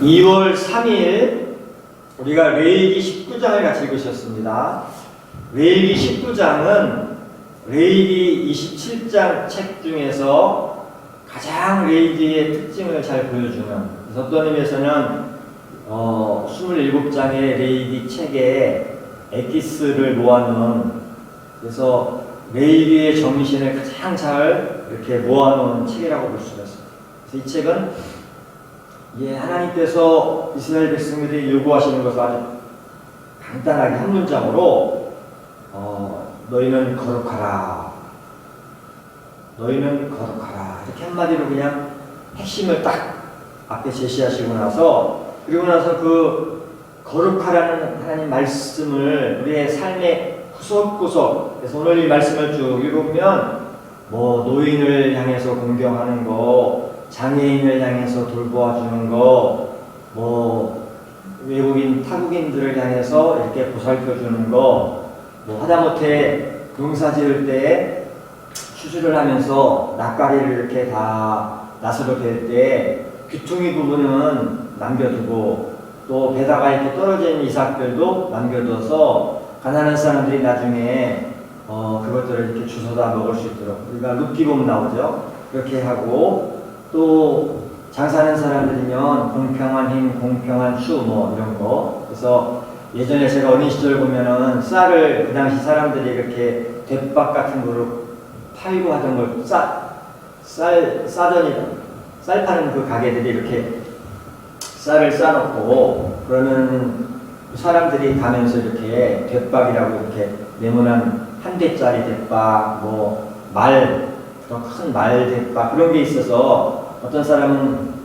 2월 3일 우리가 레이기 19장을 같이 읽으셨습니다. 레이기 19장은 레이기 27장 책 중에서 가장 레이기의 특징을 잘 보여주는 그래서 어떤 의미에서는 어, 27장의 레이기 책에 에기스를 모아놓은 그래서 레이기의 정신을 가장 잘 이렇게 모아놓은 책이라고 볼 수가 있습니다. 이 책은 예, 하나님께서 이스라엘 백성들이 요구하시는 것을 아주 간단하게 한 문장으로 어, 너희는 거룩하라. 너희는 거룩하라. 이렇게 한마디로 그냥 핵심을 딱 앞에 제시하시고 나서 그리고 나서 그 거룩하라는 하나님 말씀을 우리의 삶의 구석구석 그래서 오늘 이 말씀을 쭉 읽으면 뭐 노인을 향해서 공경하는 거 장애인을 향해서 돌보아 주는 거, 뭐 외국인 타국인들을 향해서 이렇게 보살펴 주는 거, 뭐 하다못해 농사 지을 때 수술을 하면서 낯가리를 이렇게 다 나서로 댈때 귀퉁이 부분은 남겨두고 또 배다가 이렇게 떨어진 이삭들도 남겨둬서 가난한 사람들이 나중에 어 그것들을 이렇게 주워다 먹을 수 있도록 우리가 보면 나오죠. 그렇게 하고 또 장사하는 사람들이면 공평한 힘, 공평한 수, 뭐 이런 거. 그래서 예전에 제가 어린 시절 보면은 쌀을 그 당시 사람들이 이렇게 대박 같은 거를 팔고 하던 걸 싸, 쌀, 싸더니 쌀 파는 그 가게들이 이렇게 쌀을 싸놓고 그러면 사람들이 가면서 이렇게 대박이라고 이렇게 네모난 한 대짜리 대박, 뭐 말, 큰 말대박 그런 게 있어서 어떤 사람은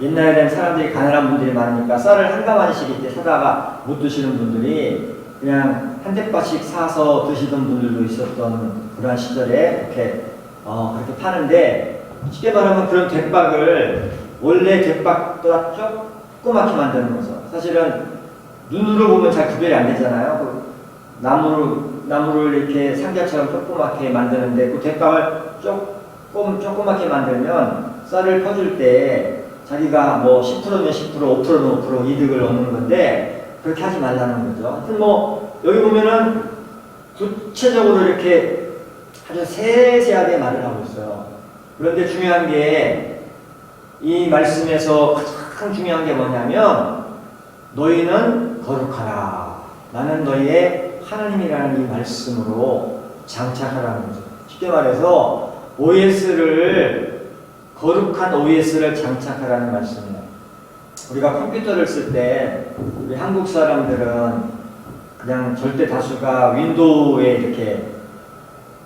옛날에는 사람들이 가난한 분들이 많으니까 쌀을 한 가마씩 이렇게 사다가 못 드시는 분들이 그냥 한 대박씩 사서 드시던 분들도 있었던 그런 시절에 이렇게 어 그렇게 파는데 쉽게 말하면 그런 대박을 원래 대박보다 조그맣게 만드는 거죠. 사실은 눈으로 보면 잘 구별이 안 되잖아요. 그 나무를 나무를 이렇게 상자처럼 조그맣게 만드는데 그 대박을 조금 조그맣게 만들면 쌀을 퍼줄 때 자기가 뭐 10%면 10%, 5%면 5% 이득을 얻는 건데 그렇게 하지 말라는 거죠. 하여튼 뭐 여기 보면은 구체적으로 이렇게 아주 세세하게 말을 하고 있어요. 그런데 중요한 게 이 말씀에서 가장 중요한 게 뭐냐면 너희는 거룩하라. 나는 너희의 하나님이라는 이 말씀으로 장착하라는 거죠. 쉽게 말해서 OS를 거룩한 OS를 장착하라는 말씀이에요. 우리가 컴퓨터를 쓸 때 우리 한국 사람들은 그냥 절대 다수가 윈도우에 이렇게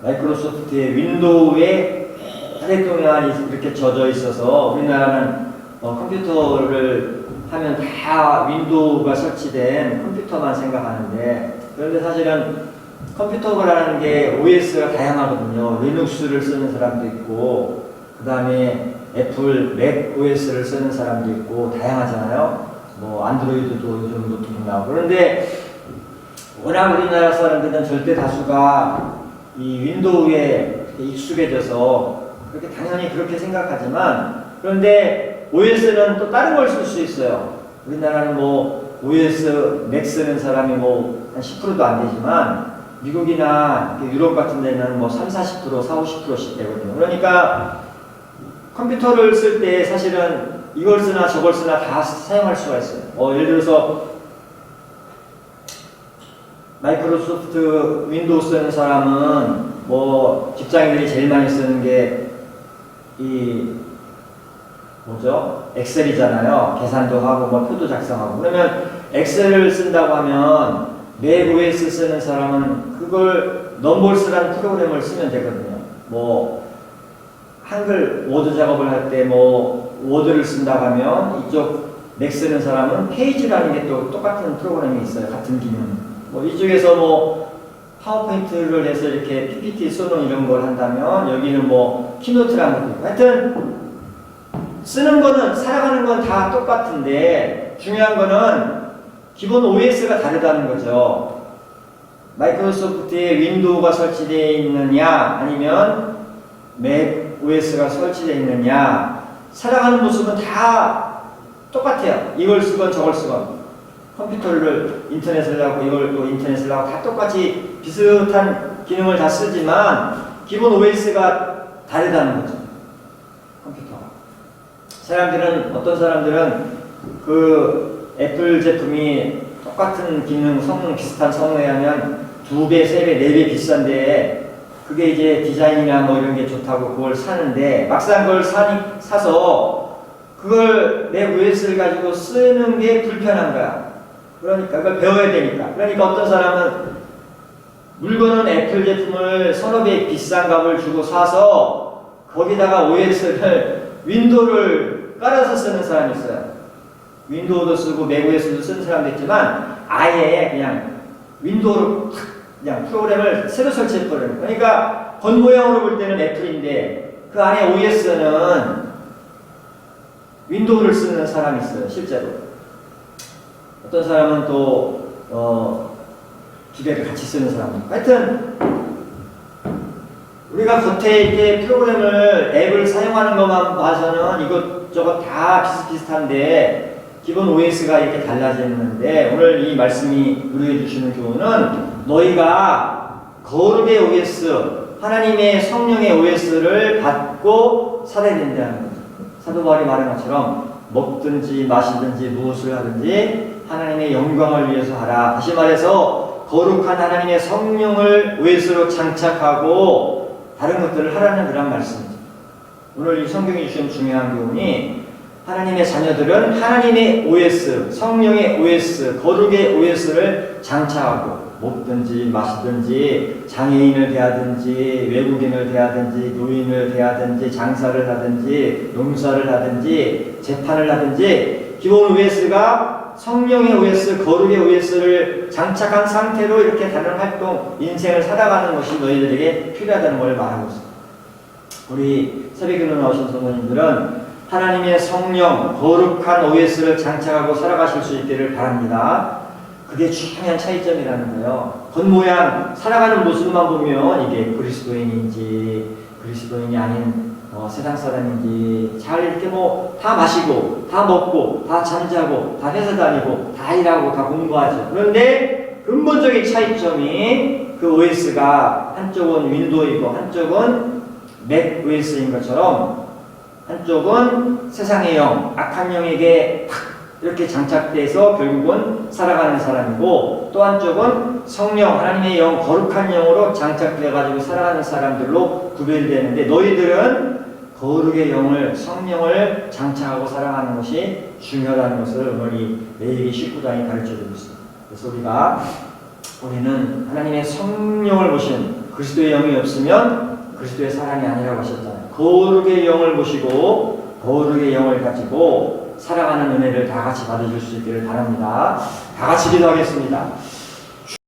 마이크로소프트의 윈도우에 오랫동안 이렇게 젖어 있어서 우리나라는 어, 컴퓨터를 하면 다 윈도우가 설치된 컴퓨터만 생각하는데 그런데 사실은 컴퓨터라는 게 OS가 다양하거든요. 리눅스를 쓰는 사람도 있고 그 다음에 애플 맥 OS를 쓰는 사람도 있고 다양하잖아요. 뭐 안드로이드도 요즘 노트북 나오고 그런데 워낙 우리나라 사람들은 절대 다수가 이 윈도우에 익숙해져서 그렇게 당연히 그렇게 생각하지만 그런데 OS는 또 다른 걸 쓸 수 있어요. 우리나라는 뭐 OS 맥 쓰는 사람이 뭐 한 10%도 안 되지만 미국이나 유럽 같은 데는 뭐 3, 40%, 4, 50%씩 되거든요. 그러니까 컴퓨터를 쓸 때 사실은 이걸 쓰나 저걸 쓰나 다 사용할 수가 있어요. 어, 예를 들어서 마이크로소프트 윈도우 쓰는 사람은 뭐 직장인들이 제일 많이 쓰는 게 이 뭐죠? 엑셀이잖아요. 계산도 하고 뭐 표도 작성하고 그러면 엑셀을 쓴다고 하면 맥 OS 쓰는 사람은 그걸 넘볼스라는 프로그램을 쓰면 되거든요. 뭐 한글 워드 작업을 할 때 뭐 워드를 쓴다고 하면 이쪽 맥 쓰는 사람은 페이지라는 게 또 똑같은 프로그램이 있어요. 같은 기능. 뭐 이쪽에서 뭐 파워포인트를 해서 이렇게 PPT 써놓은 이런 걸 한다면 여기는 뭐 키노트라는 것도 하여튼 쓰는 거는 살아가는 건 다 똑같은데 중요한 거는 기본 OS가 다르다는 거죠. 마이크로소프트에 윈도우가 설치되어 있느냐 아니면 맥 OS가 설치되어 있느냐 살아가는 모습은 다 똑같아요. 이걸 쓰건 저걸 쓰건 컴퓨터를 인터넷을 하고 이걸 또 인터넷을 하고 다 똑같이 비슷한 기능을 다 쓰지만 기본 OS가 다르다는 거죠. 컴퓨터가. 사람들은 어떤 사람들은 그 애플 제품이 똑같은 기능, 성능 비슷한 성능에 하면 두 배, 세 배, 네 배 비싼데 그게 이제 디자인이나 뭐 이런 게 좋다고 그걸 사는데 막상 그걸 사니, 사서 그걸 내 OS를 가지고 쓰는 게 불편한 거야. 그러니까 그걸 배워야 되니까. 그러니까 어떤 사람은 물건은 애플 제품을 서너 배 비싼 값을 주고 사서 거기다가 OS를 윈도우를 깔아서 쓰는 사람이 있어요. 윈도우도 쓰고 맥OS도 쓰는 사람도 있지만 아예 그냥 윈도우로 탁 그냥 프로그램을 새로 설치해 버려요. 그러니까 겉모양으로 볼 때는 애플인데 그 안에 OS는 윈도우를 쓰는 사람이 있어요. 실제로. 어떤 사람은 또 어, 두 개를 같이 쓰는 사람. 하여튼 우리가 겉에 이렇게 프로그램을 앱을 사용하는 것만 봐서는 이것저것 다 비슷비슷한데 기본 OS가 이렇게 달라지는데 오늘 이 말씀이 우리에게 주시는 교훈은 너희가 거룩의 OS 하나님의 성령의 OS를 받고 살아야 된다는 거죠. 사도 바울이 말한 것처럼 먹든지 마시든지 무엇을 하든지 하나님의 영광을 위해서 하라. 다시 말해서 거룩한 하나님의 성령을 OS로 장착하고 다른 것들을 하라는 그런 말씀이죠. 오늘 이 성경이 주신 중요한 교훈이 하나님의 자녀들은 하나님의 OS, 성령의 OS, 거룩의 OS를 장착하고 먹든지 마시든지 장애인을 대하든지 외국인을 대하든지 노인을 대하든지 장사를 하든지 농사를 하든지 재판을 하든지 기본 OS가 성령의 OS, 거룩의 OS를 장착한 상태로 이렇게 다른 활동, 인생을 살아가는 것이 너희들에게 필요하다는 걸 말하고 있습니다. 우리 새벽기도 나오신 성도님들은 하나님의 성령, 거룩한 OS를 장착하고 살아가실 수 있기를 바랍니다. 그게 중요한 차이점이라는 거예요. 겉모양, 살아가는 모습만 보면 이게 그리스도인인지 그리스도인이 아닌 어, 세상 사람인지 잘 이렇게 뭐 다 마시고 다 먹고 다 잠자고 다 회사 다니고 다 일하고 다 공부하죠. 그런데 근본적인 차이점이 그 OS가 한쪽은 윈도우이고 한쪽은 맥 OS인 것처럼 한쪽은 세상의 영, 악한 영에게 탁 이렇게 장착돼서 결국은 살아가는 사람이고 또 한쪽은 성령, 하나님의 영, 거룩한 영으로 장착되어가지고 살아가는 사람들로 구별되는데 너희들은 거룩의 영을, 성령을 장착하고 살아가는 것이 중요하다는 것을 오늘 이 레이기 19장이 가르쳐주고 있습니다. 그래서 우리가 우리는 하나님의 성령을 모신 그리스도의 영이 없으면 그리스도의 사람이 아니라고 하셨잖아요. 거룩의 영을 모시고 거룩의 영을 가지고 살아가는 은혜를 다 같이 받아줄 수 있기를 바랍니다. 다 같이 기도하겠습니다.